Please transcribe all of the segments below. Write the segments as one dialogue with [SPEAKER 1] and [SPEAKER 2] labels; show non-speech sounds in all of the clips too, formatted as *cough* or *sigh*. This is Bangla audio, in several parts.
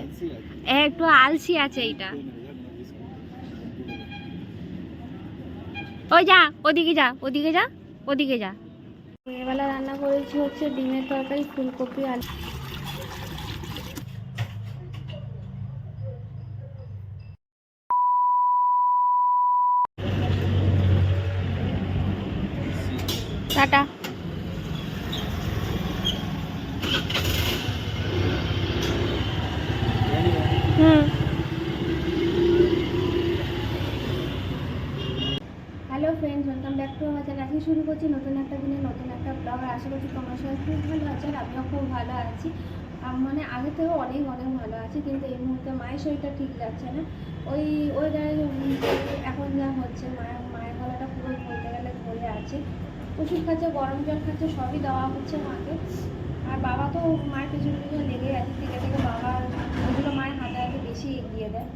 [SPEAKER 1] আছে। এ, একটু আলসি আছে এইটা। ওই যা ওদিকে যা ওদিকে যা ওদিকে যা। এবেলা রান্না করেছি হচ্ছে ডিমের তরকারি ফুলকপি আলু। Tata. Hello friends welcome back to আমার চ্যানেল আজকে শুরু করছি নতুন একটা দিনে নতুন একটা ব্লগ আর আশা করছি তোমার সবাই খুব ভালো আছে আর আমিও খুব ভালো আছি। মানে আগে থেকেও অনেক অনেক ভালো আছি, কিন্তু এই মুহূর্তে মায়ের শরীরটা ঠিক যাচ্ছে না। ওই ওই এখন যা হচ্ছে, মায়ের মায়ের গলাটা পুরো বলতে গেলে ধরে আছে। ওষুধ খাচ্ছে, গরম জল খাচ্ছে, সবই দেওয়া হচ্ছে মাকে। আর বাবা তো মায়ের পিছনে পিছনে লেগে আছে, থেকে থেকে বাবা, ওগুলো মায়ের হাতে হাতে বেশি এগিয়ে দেয়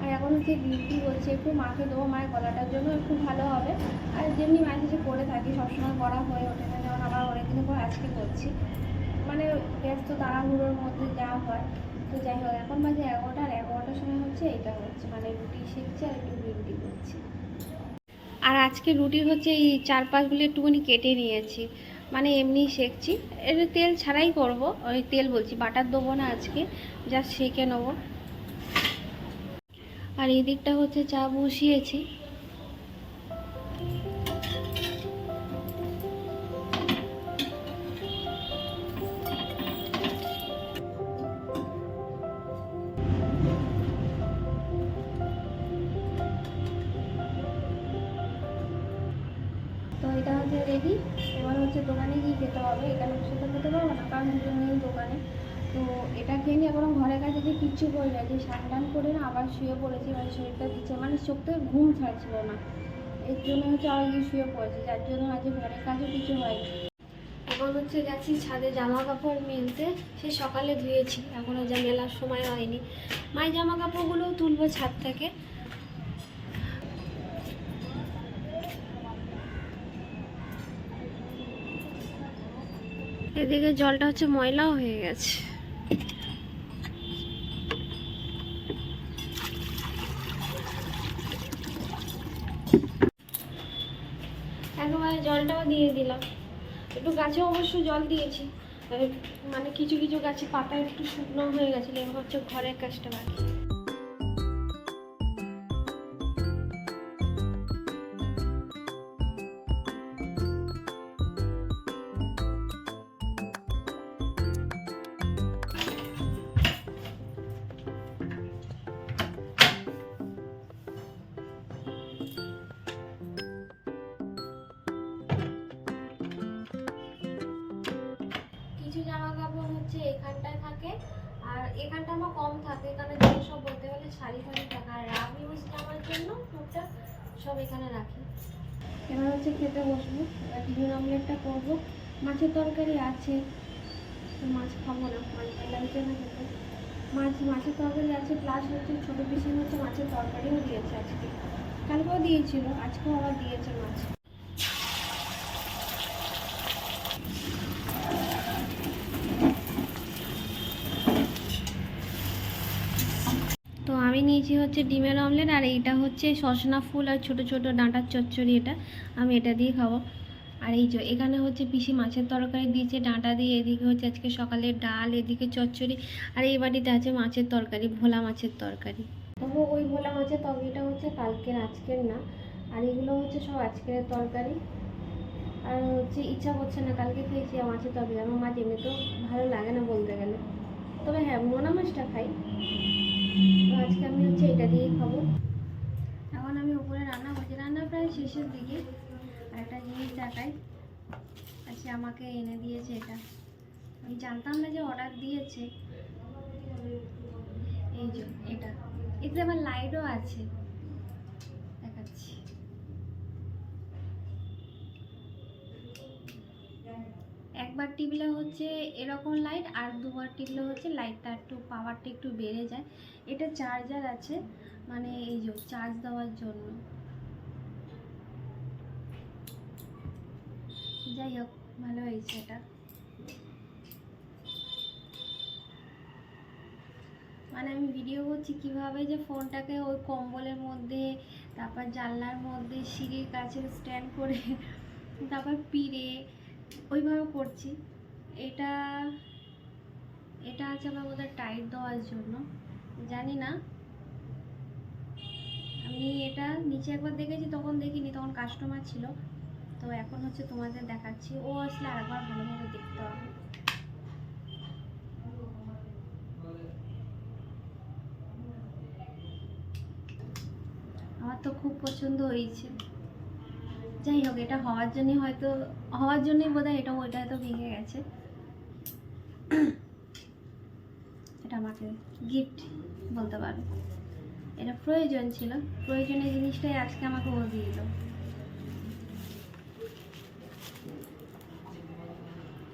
[SPEAKER 1] আর এখন যে ডিউটি বলছে একটু মাকে দেবো মায়ের গলাটার জন্য, একটু ভালো হবে। আর যেমনি মাঝে যে করে থাকি, সবসময় করা হয়ে ওঠে না, যেমন আবার অনেকদিন পর আজকে করছি। মানে ব্যস্ত তাড়াহুড়োর মধ্যে যা হয়। তো যাই হোক, এখন বাজে এগারোটা, আর এগারোটার সময় হচ্ছে এটা হচ্ছে। মানে রুটি শিখছি আর একটু গ্রিন টি করছি। আর আজকে রুটি হচ্ছে, এই চার পাঁচগুলো একটুখানি কেটে নিয়েছি। মানে এমনি সেকছি। এটা তেল ছাড়াই করব, ওই তেল বলছি, বাটার দেবো না আজকে জাস্ট সেকে নেব। আর এই দিকটা হচ্ছে চা বসিয়েছি। তো এটা হচ্ছে রেডি। এবার হচ্ছে দোকানে গিয়ে খেতে হবে এখানে বসে তো খেতে পারব না, কারণ দুজন নেই দোকানে। তো এটা খেয়ে নিয়ে এখন ঘরের কাছে যে কিচ্ছু করি না। যে স্নান করে না আবার শুয়ে পড়েছি মানে শরীরটা দিচ্ছে মানে চোখ থেকে ঘুম ছাড়ছিল না। এর জন্য হচ্ছে আবার গিয়ে শুয়ে পড়েছি, যার জন্য আজকে ঘরের কাজও কিছু হয়নি। এখন হচ্ছে গেছি ছাদে জামা কাপড় মিলতে। সে সকালে ধুয়েছি এখনও যা মেলার সময় হয়নি। মায়ের জামা কাপড়গুলোও তুলবো ছাদ থেকে। এদিকে জলটা হচ্ছে ময়লাও হয়ে গেছে একেবারে জলটাও দিয়ে দিলাম। একটু গাছে অবশ্য জল দিয়েছি। মানে কিছু কিছু গাছে পাতা একটু শুকনো হয়ে গেছিল, এবার হচ্ছে ঘরের কাজটা বাকি। এখানটা আমার কম থাকে এখানে সব বলতে গেলে শাড়ি ফাড়ি থাকে। আর রাব ইউজ জামার জন্য টুকটাক সব এখানে রাখি। এবার হচ্ছে খেতে বসবো। এবার ডিমের অমলেটটা করব। মাছের তরকারি আছে, মাছ খাব না, মাছ লাগছে না খেতে। মাছ, মাছের তরকারি আছে প্লাস হচ্ছে ছোটো পিসি হচ্ছে মাছের তরকারিও দিয়েছে আজকে। কালকেও দিয়েছিল, আজকেও আবার দিয়েছে মাছ তো আমি নিয়েছি হচ্ছে ডিমের অমলেট আর এইটা হচ্ছে সসনা ফুল আর ছোট ছোট ডাঁটার চচ্চড়ি এটা। আমি এটা দিয়ে খাব। আর এই যে এখানে হচ্ছে পিসি মাছের তরকারি দিয়েছে, ডাঁটা দিয়ে, এদিকে হচ্ছে আজকে সকালে ডাল, এদিকে চচ্চড়ি আর এই বাড়িতে আছে মাছের তরকারি, ভোলা মাছের তরকারি। তবু ওই ভোলা মাছের তরকারিটা হচ্ছে কালকের, আজকের না। আর এগুলো হচ্ছে সব আজকের তরকারি। আর হচ্ছে ইচ্ছা করছে না, কালকে খেয়েছি মাছের তরকারি। আমার মাছ এমনিতেও ভালো লাগে না বলতে গেলে। তবে হ্যাঁ মোনা মাছটা খাই। তো আজকে আমি হচ্ছে এটা দিয়েই খাব। এখন আমি উপরে রান্না করছি। রান্না প্রায় শেষের দিকে। আর একটা জিনিস দেখাই। আচ্ছা আমাকে এনে দিয়েছে এটা। আমি জানতাম না যে অর্ডার দিয়েছে। এই যে, এটা। এতে আমার লাইটও আছে দেখাচ্ছি একবার টিপলে হচ্ছে এরকম লাইট আর দুবার টিপলে হচ্ছে লাইটটা একটু পাওয়ারটা একটু বেড়ে যায়। এটা চার্জার আছে মানে এই যে চার্জ দেওয়ার জন্য। যাই হোক, ভালো হয়েছে এটা। মানে আমি ভিডিও করছি কীভাবে যে ফোনটাকে ওই কম্বলের মধ্যে, তারপর জানলার মধ্যে, সিঁড়ির কাছে স্ট্যান্ড করে, তারপর পিড়ে ওইভাবে করছি। এটা এটা আছে আমার টাইট দেওয়ার জন্য। জানি না। আমি এটা নিচে একবার দেখেছি, তখন দেখিনি, তখন কাস্টমার ছিল। তো এখন হচ্ছে তোমাদের দেখাচ্ছি। ও আসলে আরেকবার ভালোভাবে দেখতে হবে। আমার তো খুব পছন্দ হয়েছে। যাই হোক, এটা হওয়ার জন্যই হয়তো হওয়ার জন্যই বোধ হয় এটা ওইটা হয়তো ভেঙে গেছে। এটা আমাকে গিফট বলতে পারো। এটা প্রয়োজন ছিল। প্রয়োজনীয় জিনিসটাই আজকে আমাকে ও দিয়ে দিল।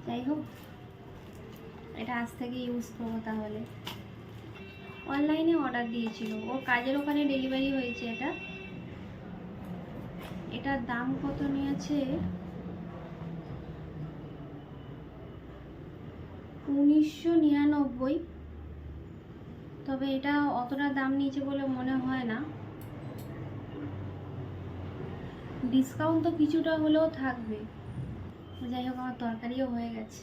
[SPEAKER 1] যাই হোক, এটা আজ থেকে ইউজ করব তাহলে। অনলাইনে অর্ডার দিয়েছিল। ওর কাজের ওখানে ডেলিভারি হয়েছে এটা। এটার দাম কত নিয়েছে? উনিশশো নিরানব্বই। তবে এটা অতটা দাম নিয়েছে বলে মনে হয় না। ডিসকাউন্ট তো কিছুটা হলেও থাকবে। যাই হোক, আমার তরকারিও হয়ে গেছে।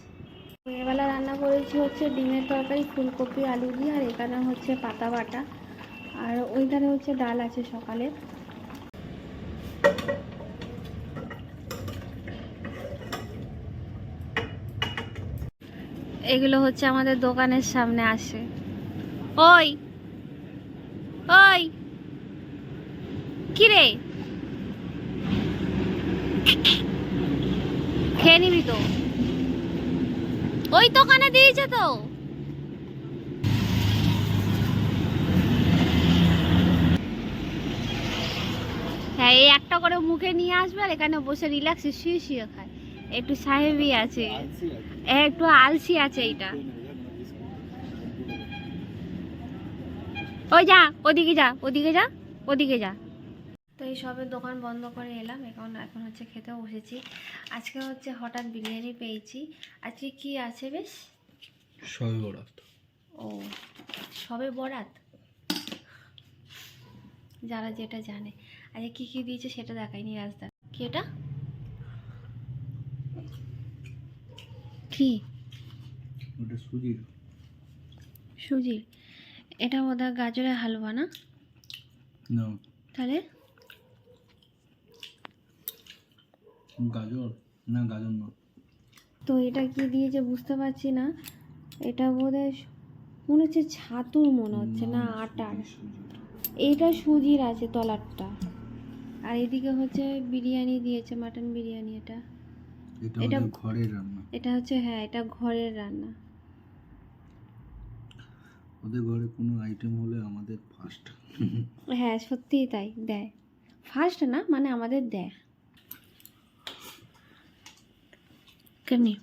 [SPEAKER 1] এবেলা রান্না করেছি হচ্ছে ডিমের তরকারি, ফুলকপি, আলু দিয়ে, আর এখানে হচ্ছে পাতা বাটা। আর ওইখানে হচ্ছে ডাল আছে সকালে। এগুলো হচ্ছে আমাদের দোকানের সামনে আসে। ওই ওই, কিরে? খেয়ে নিবি তো। ওই দোকানে দিয়েছে তো। হ্যাঁ এই একটা করে মুখে নিয়ে আসবে আর এখানে বসে রিল্যাক্সে শুয়ে শুয়ে খায়। একটু সাহেবি আছে। এ, একটু আলসি আছে এইটা। ওই যা ওদিকে যা ওদিকে যা ওদিকে যা। তো এই সবের দোকান বন্ধ করে এলাম এখন এখন হচ্ছে খেতে বসেছি। আজকে হচ্ছে হঠাৎ বিরিয়ানি পেয়েছি। আজকে কি আছে বেশ?
[SPEAKER 2] সবে বরাত।
[SPEAKER 1] ও সবে বরাত? যারা যেটা জানে। আজকে কি কি দিয়েছে সেটা দেখায়নি রাজদা। কি এটা কি
[SPEAKER 2] ওটা সুজির।
[SPEAKER 1] সুজির এটা বোধহয় গাজরের হালুয়া না?
[SPEAKER 2] না।
[SPEAKER 1] তাহলে?
[SPEAKER 2] গাজর? না গাজর না।
[SPEAKER 1] তো এটা কি দিয়েছে বুঝতে পারছি না এটা বোধহয় মনে হচ্ছে ছাতুর মনে হচ্ছে না আটার। এটা সুজির আছে তলারটা। আর এদিকে হচ্ছে বিরিয়ানি দিয়েছে মাটন বিরিয়ানি এটা।
[SPEAKER 2] এটা
[SPEAKER 1] এটা-
[SPEAKER 2] ঘরের রান্না।
[SPEAKER 1] এটা হচ্ছে হ্যাঁ এটা ঘরের রান্না।
[SPEAKER 2] ওদের ঘরে কোনো আইটেম হলে আমাদের ফার্স্ট
[SPEAKER 1] হ্যাঁ সত্যিই তাই দেয়। ফার্স্ট না মানে আমাদের দেয়। কেমনি?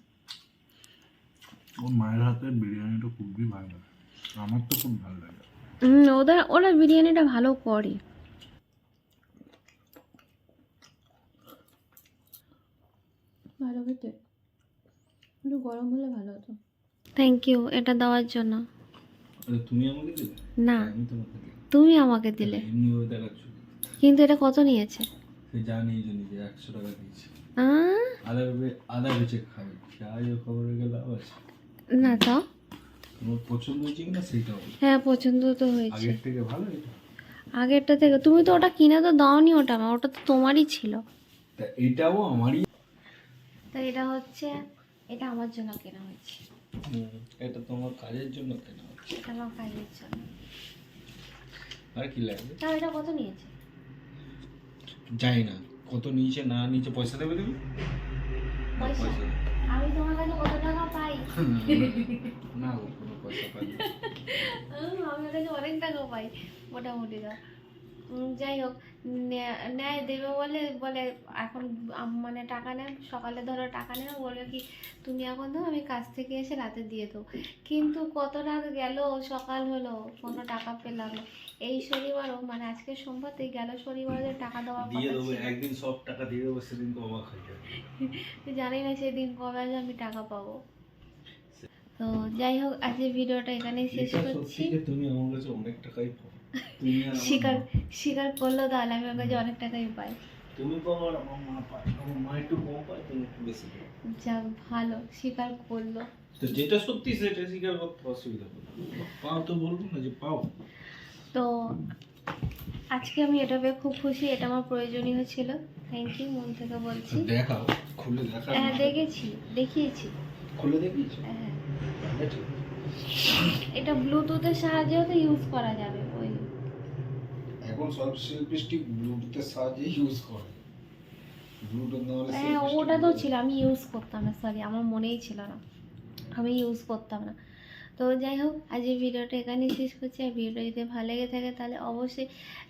[SPEAKER 2] ওর মায়ের হাতের বিরিয়ানিটা খুবই ভালো লাগে। আমার তো খুব ভালো লাগে।
[SPEAKER 1] ওদের ওরা বিরিয়ানিটা ভালো করে। ভালো খেতে। একটু গরম হলে ভালো হতো। থ্যাংক ইউ এটা দেওয়ার জন্য।
[SPEAKER 2] তুমি আমাকে দিলে?
[SPEAKER 1] না।
[SPEAKER 2] আমি তোমাকে দিই
[SPEAKER 1] তুমি আমাকে দিলে।
[SPEAKER 2] দেখাচ্ছ
[SPEAKER 1] কিন্তু এটা কত নিয়েছে?
[SPEAKER 2] সে যা নিয়েছে নিজে একশো টাকা দিয়েছে।
[SPEAKER 1] আহ,
[SPEAKER 2] আদা বে- আদা বেচে খাবে। যাই ও খবরে গেলে লাভ আছে।
[SPEAKER 1] না তাও
[SPEAKER 2] তোমার পছন্দ হয়েছে কিনা সেইটাও
[SPEAKER 1] হ্যাঁ পছন্দ তো হয়েছে।
[SPEAKER 2] আগের থেকে ভালো এটা?
[SPEAKER 1] আগেরটা থেকে। তুমি তো ওটা কিনে তো দাওনি ওটা আমার ওটা তো তোমারই ছিল।
[SPEAKER 2] তা এটাও আমারই
[SPEAKER 1] তো এটা হচ্ছে এটা আমার জন্য কেনা হয়েছে।
[SPEAKER 2] এটা তোমার কাজের জন্য কেনা হচ্ছে।
[SPEAKER 1] আমার কাজের জন্য।
[SPEAKER 2] আর কি লাগবে?
[SPEAKER 1] তাও এটা কত নিয়েছে?
[SPEAKER 2] যাই না কত নিচে না নিচে পয়সা দেবে তুমি?
[SPEAKER 1] পয়সা? আমি তোমার কাছে কত টাকা পাই?
[SPEAKER 2] না কোনো পয়সা পাই
[SPEAKER 1] আমার কাছে অনেক টাকা পাই মোটামুটি যাই হোক নেয় দেবে বলে বলে এখন মানে টাকা নেয় সকালে ধরো টাকা নেবে বলবে কি তুমি এখন দাও আমি কাজ থেকে এসে রাতে দিয়ে দেবো। কিন্তু কত রাত গেল সকাল হলো কোনো টাকা পেলাম না। এই শনিবারও মানে আজকে সোমবার সোমবারতে গেল শনিবারে টাকা দেওয়ার
[SPEAKER 2] দিয়ে দেবো একদিন সব টাকা দিয়ে দেবো সেদিন অবাক হয়ে যাবে। *laughs*
[SPEAKER 1] জানি না সেদিন কবে আমি টাকা পাবো। তো যাই হোক আজকের ভিডিওটা এখানেই শেষ করছি।
[SPEAKER 2] তুমি আমার কাছে অনেক টাকাই
[SPEAKER 1] স্বীকার স্বীকার করল তাহলে আমি ওর কাছে অনেক টাকাই পাই।
[SPEAKER 2] তুমি পাও আর আমার মা পায়। আমার মা একটু কম পায় তুমি একটু বেশি পাও।
[SPEAKER 1] যাক ভালো স্বীকার করল।
[SPEAKER 2] তো যেটা সত্যি সেটা স্বীকার করতে অসুবিধা পাও তো বলব না যে পাও।
[SPEAKER 1] তো আজকে আমি এটা পেয়ে খুব খুশি এটা আমার প্রয়োজনীয় ছিল। থ্যাংক ইউ মন থেকে বলছি।
[SPEAKER 2] দেখাও খুলে দেখা
[SPEAKER 1] হ্যাঁ দেখেছি দেখিয়েছি।
[SPEAKER 2] খুলে দেখিয়েছো?
[SPEAKER 1] হ্যাঁ। এটা ব্লুটুথের সাহায্যেও তো ইউজ করা যাবে।
[SPEAKER 2] এখন সব সেলফিস্টিক ব্লুটুথের সাহায্যে ইউজ করে। ব্লুটুথ না হলে
[SPEAKER 1] হ্যাঁ ওটা তো ছিল আমি ইউজ করতাম না সরি আমার মনেই ছিল না। আমি ইউজ করতাম না। তো যাই হোক আজ এই ভিডিওটা এখানেই শেষ করছি। আর ভিডিওটা যদি ভালো লেগে থাকে তাহলে অবশ্যই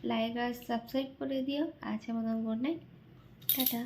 [SPEAKER 1] লাইক আর সাবস্ক্রাইব করে দিও। আজকে মতন গুড নাইট টাটা।